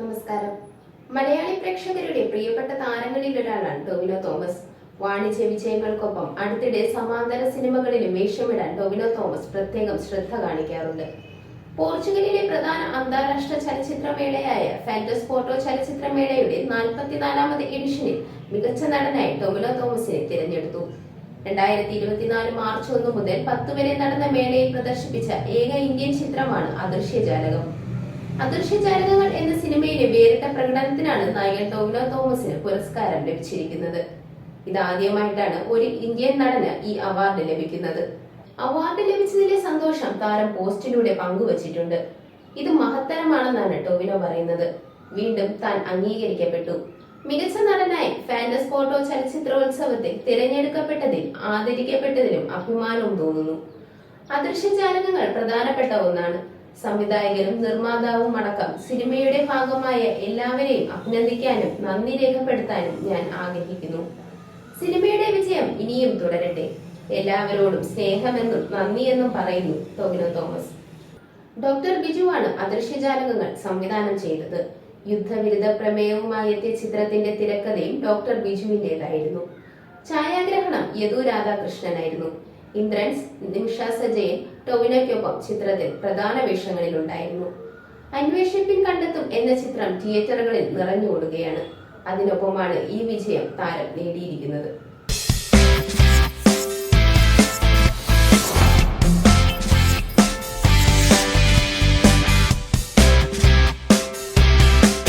നമസ്കാരം. മലയാളി പ്രേക്ഷകരുടെ പ്രിയപ്പെട്ട താരങ്ങളിൽ ഒരാളാണ് ടൊവിനോ തോമസ്. വാണിജ്യ വിജയങ്ങൾക്കൊപ്പം അടുത്തിടെ സമാന്തര സിനിമകളിലും വേഷമിടാൻ ടൊവിനോ തോമസ് പ്രത്യേകം ശ്രദ്ധ കാണിക്കാറുണ്ട്. പോർച്ചുഗലിലെ പ്രധാന അന്താരാഷ്ട്ര ചലച്ചിത്രമേളയായ ഫാന്റസ് ഫോട്ടോ ചലച്ചിത്രമേളയുടെ നാൽപ്പത്തിനാലാമത് എഡിഷനിൽ മികച്ച നടനായി ടൊവിനോ തോമസിനെ തിരഞ്ഞെടുത്തു. രണ്ടായിരത്തി ഇരുപത്തിനാല് മാർച്ച് ഒന്ന് മുതൽ പത്ത് വരെ നടന്ന മേളയിൽ പ്രദർശിപ്പിച്ച ഏക ഇന്ത്യൻ ചിത്രമാണ് അദൃശ്യജാലകം. അദൃശ്യജാലകങ്ങൾ എന്ന സിനിമയിലെ പ്രകടനത്തിനാണ് നായകൻ ടോവിനോ തോമസിന് പുരസ്കാരം ലഭിച്ചിരിക്കുന്നത്. ഇതാദ്യമായിട്ടാണ് ഒരു ഇന്ത്യൻ നടന് ഈ അവാർഡ് ലഭിക്കുന്നത്. അവാർഡ് ലഭിച്ചതിലെ സന്തോഷം താരം പോസ്റ്റിലൂടെ പങ്കുവച്ചിട്ടുണ്ട്. ഇത് മഹത്തരമാണെന്നാണ് ടോവിനോ പറയുന്നത്. വീണ്ടും താൻ അംഗീകരിക്കപ്പെട്ടു. മികച്ച നടനായി ഫാൻഡസ് ഫോട്ടോ ചലച്ചിത്രോത്സവത്തിൽ തിരഞ്ഞെടുക്കപ്പെട്ടതിൽ ആദരിക്കപ്പെട്ടതിലും അഭിമാനവും തോന്നുന്നു. അദൃശ്യജാലകങ്ങൾ പ്രധാനപ്പെട്ട ഒന്നാണ്. സംവിധായകനും നിർമ്മാതാവും അടക്കം സിനിമയുടെ ഭാഗമായ എല്ലാവരെയും അഭിനന്ദിക്കാനും നന്ദി രേഖപ്പെടുത്താനും ഞാൻ ആഗ്രഹിക്കുന്നു. സിനിമയുടെ വിജയം ഇനിയും തുടരട്ടെ. എല്ലാവരോടും സ്നേഹമെന്നും നന്ദിയെന്നും പറയുന്നു ടോവിനോ തോമസ്. ഡോക്ടർ ബിജുവാണ് അദൃശ്യജാലകങ്ങൾ സംവിധാനം ചെയ്തത്. യുദ്ധവിരുദ്ധ പ്രമേയവുമായി എത്തിയ ചിത്രത്തിന്റെ തിരക്കഥയും ഡോക്ടർ ബിജുവിന്റേതായിരുന്നു. ഛായാഗ്രഹണം യദു രാധാകൃഷ്ണനായിരുന്നു. ഇന്ദ്രൻസ് നിമിഷ സജയൻ ടൊവിനോയ്ക്കൊപ്പം ചിത്രത്തിൽ പ്രധാന വേഷങ്ങളിലുണ്ടായിരുന്നു. അന്വേഷിപ്പിൻ കണ്ടെത്തും എന്ന ചിത്രം തിയേറ്ററുകളിൽ നിറഞ്ഞോടുകയാണ് അതിനൊപ്പമാണ് ഈ വിജയം താരം നേടിയിരിക്കുന്നത്.